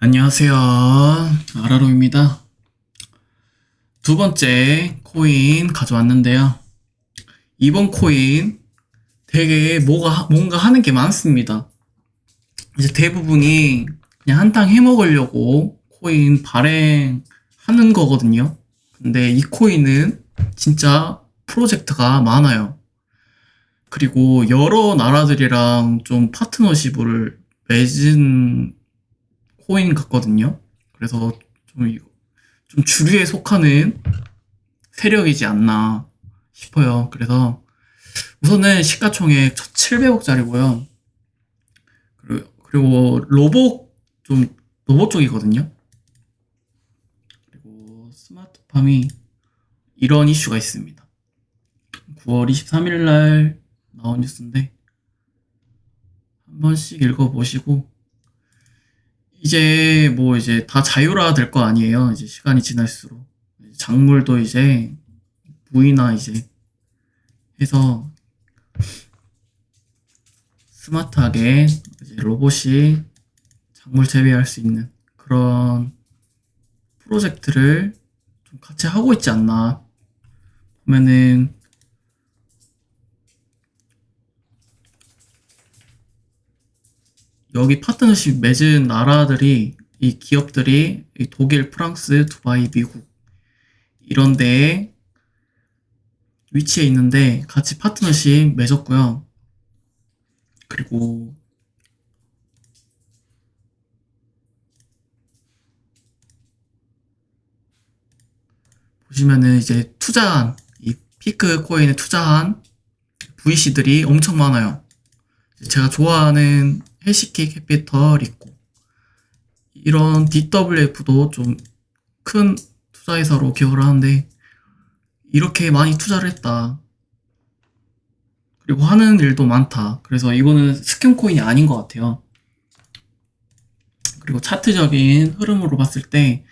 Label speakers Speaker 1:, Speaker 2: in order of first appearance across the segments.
Speaker 1: 안녕하세요. 아라로입니다. 두 번째 코인 가져왔는데요. 이번 코인 되게 뭐가, 뭔가 하는 게 많습니다. 이제 대부분이 그냥 한탕 해 먹으려고 코인 발행하는 거거든요. 근데 이 코인은 진짜 프로젝트가 많아요. 그리고 여러 나라들이랑 좀 파트너십을 맺은 코인 같거든요. 그래서 좀, 좀 주류에 속하는 세력이지 않나 싶어요. 그래서 우선은 시가총액 1,700억짜리고요. 그리고, 그리고 로봇 좀 로봇 쪽이거든요. 그리고 스마트팜이 이런 이슈가 있습니다. 9월 23일 날 나온 뉴스인데 한 번씩 읽어보시고 이제 뭐 이제 다 자유화 될거 아니에요. 이제 시간이 지날수록 작물도 이제 무이나 이제 해서 스마트하게 로봇이 작물 재배할 수 있는 그런 프로젝트를 좀 같이 하고 있지 않나 보면은 여기 파트너십 맺은 나라들이 이 기업들이 이 독일, 프랑스, 두바이, 미국 이런 데에 위치해 있는데 같이 파트너십 맺었고요. 그리고 보시면은 이제 투자한 이 피크 코인에 투자한 VC들이 엄청 많아요. 제가 좋아하는 해시키 캐피털 있고 이런 DWF도 좀 큰 투자회사로 기억을 하는데 이렇게 많이 투자를 했다. 그리고 하는 일도 많다. 그래서 이거는 스캔 코인이 아닌 것 같아요. 그리고 차트적인 흐름으로 봤을 때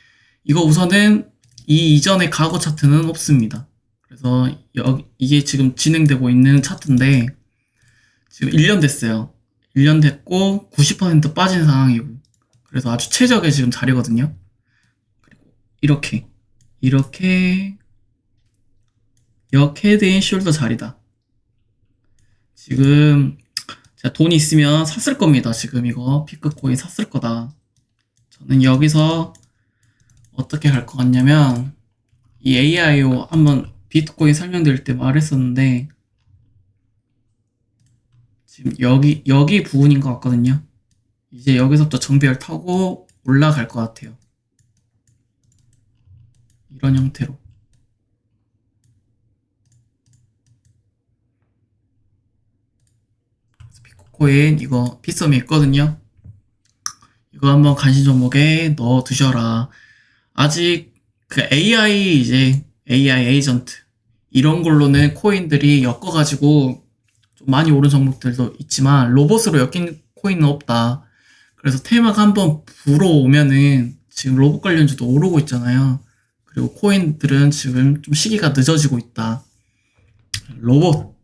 Speaker 1: 이거 우선은 이 이전의 과거 차트는 없습니다. 그래서 여기 이게 지금 진행되고 있는 차트인데 지금 1년 됐어요. 1년 됐고 90% 빠진 상황이고 그래서 아주 최적의 지금 자리거든요. 그리고 이렇게 이렇게 역 헤드 앤 숄더 자리다. 지금 제가 돈이 있으면 샀을 겁니다. 지금 이거 피크 코인 샀을 거다. 저는 여기서 어떻게 갈 것 같냐면 이 AIO 한번 비트코인 설명드릴 때 말했었는데 지금 여기 여기 부분인 것 같거든요. 이제 여기서부터 정비를 타고 올라갈 것 같아요. 이런 형태로. 비트코인 이거 피썸이 있거든요. 이거 한번 관심 종목에 넣어 두셔라. 아직 그 AI 이제 AI 에이전트 이런 걸로는 코인들이 엮어가지고 좀 많이 오른 종목들도 있지만 로봇으로 엮인 코인은 없다. 그래서 테마가 한번 불어오면은 지금 로봇 관련주도 오르고 있잖아요. 그리고 코인들은 지금 좀 시기가 늦어지고 있다. 로봇,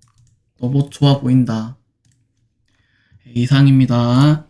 Speaker 1: 로봇 좋아 보인다. 이상입니다.